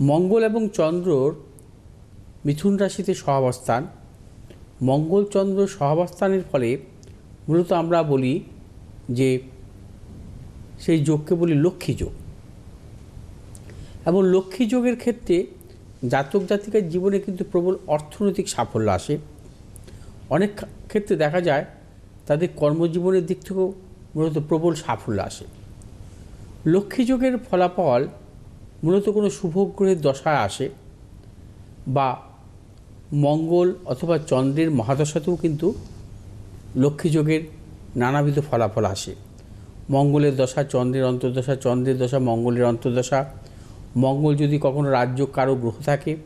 মঙ্গল এবং চন্দ্রর মিথুন রাশিতে সহাবস্থান। মঙ্গল, চন্দ্র সহাবস্থানের ফলে মূলত আমরা বলি যে সেই যোগকে বলি লক্ষ্মী যোগ। এবং লক্ষ্মী যোগের ক্ষেত্রে জাতক জাতিকার জীবনে কিন্তু প্রবল অর্থনৈতিক সাফল্য আসে। অনেক ক্ষেত্রে দেখা যায় তাদের কর্মজীবনের দিক থেকেও মূলত প্রবল সাফল্য আসে। লক্ষ্মী যোগের ফলাফল মূলত কোনো শুভ গ্রহের দশায় আসে বা মঙ্গল অথবা চন্দ্রের মহাদশাতেও কিন্তু লক্ষ্মী যোগের নানাবিধ ফলাফল আসে। মঙ্গলের দশা, চন্দ্রের অন্তর্দশা, চন্দ্রের দশা, মঙ্গলের অন্তর্দশা। মঙ্গল যদি কখনো রাজ্য, কারও গ্রহ থাকে,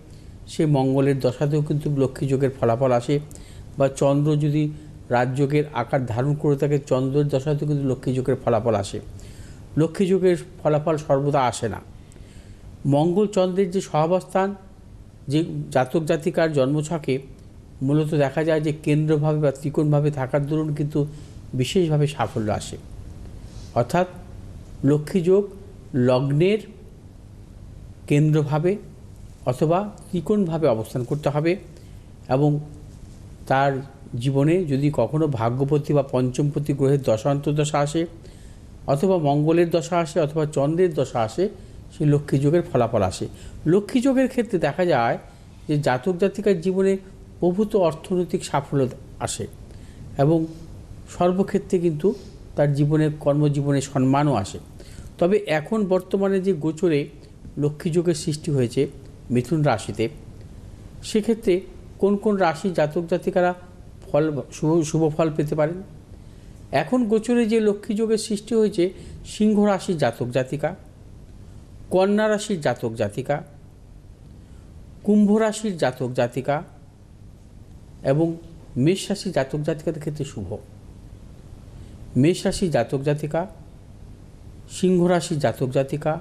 সে মঙ্গলের দশাতেও কিন্তু লক্ষ্মী যোগের ফলাফল আসে বা চন্দ্র যদি রাজযোগের আকার ধারণ করে থাকে, চন্দ্রের দশাতেও কিন্তু লক্ষ্মী যোগের ফলাফল আসে। লক্ষ্মী যোগের ফলাফল সর্বদা আসে না। মঙ্গল চন্দ্রের যে সহাবস্থান, যে জাতক জাতিকার জন্মছকে মূলত দেখা যায় যে কেন্দ্রভাবে বা ত্রিকোণভাবে থাকার দরুন কিন্তু বিশেষভাবে সাফল্য আসে। অর্থাৎ লক্ষ্মীযোগ লগ্নের কেন্দ্রভাবে অথবা ত্রিকোণভাবে অবস্থান করতে হবে এবং তার জীবনে যদি কখনো ভাগ্যপতি বা পঞ্চমপতি গ্রহের দশা অন্তর্দশা আসে, অথবা মঙ্গলের দশা আসে, অথবা চন্দ্রের দশা আসে সেই লক্ষ্মী যোগের ফলাফল আসে। লক্ষ্মী যোগের ক্ষেত্রে দেখা যায় যে জাতক জাতিকার জীবনে প্রভূত অর্থনৈতিক সাফল্য আসে এবং সর্বক্ষেত্রে কিন্তু তার জীবনের কর্মজীবনে সম্মানও আসে। তবে এখন বর্তমানে যে গোচরে লক্ষ্মী যোগের সৃষ্টি হয়েছে মিথুন রাশিতে, সেক্ষেত্রে কোন কোন রাশি জাতক জাতিকারা ফল শুভ শুভ ফল পেতে পারেন? এখন গোচরে যে লক্ষ্মী যোগের সৃষ্টি হয়েছে, সিংহ রাশির জাতক জাতিকা কন্যা রাশির জাতক জাতিকা কুম্ভ রাশির জাতক জাতিকা এবং মেষ রাশির জাতক জাতিকাদের ক্ষেত্রে শুভ। মেষ রাশির জাতক জাতিকা সিংহ রাশির জাতক জাতিকা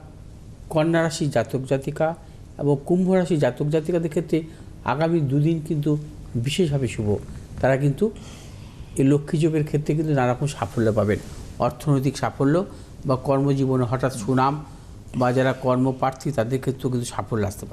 কন্যা রাশির জাতক জাতিকা এবং কুম্ভ রাশির জাতক জাতিকাদের ক্ষেত্রে আগামী দুদিন কিন্তু বিশেষভাবে শুভ। তারা কিন্তু এই লক্ষ্মী যোগের ক্ষেত্রে কিন্তু নানারকম সাফল্য পাবেন। অর্থনৈতিক সাফল্য বা কর্মজীবনে হঠাৎ সুনাম বা যারা কর্মপ্রার্থী তাদের ক্ষেত্রেও কিন্তু সাফল্য আসতে পারে।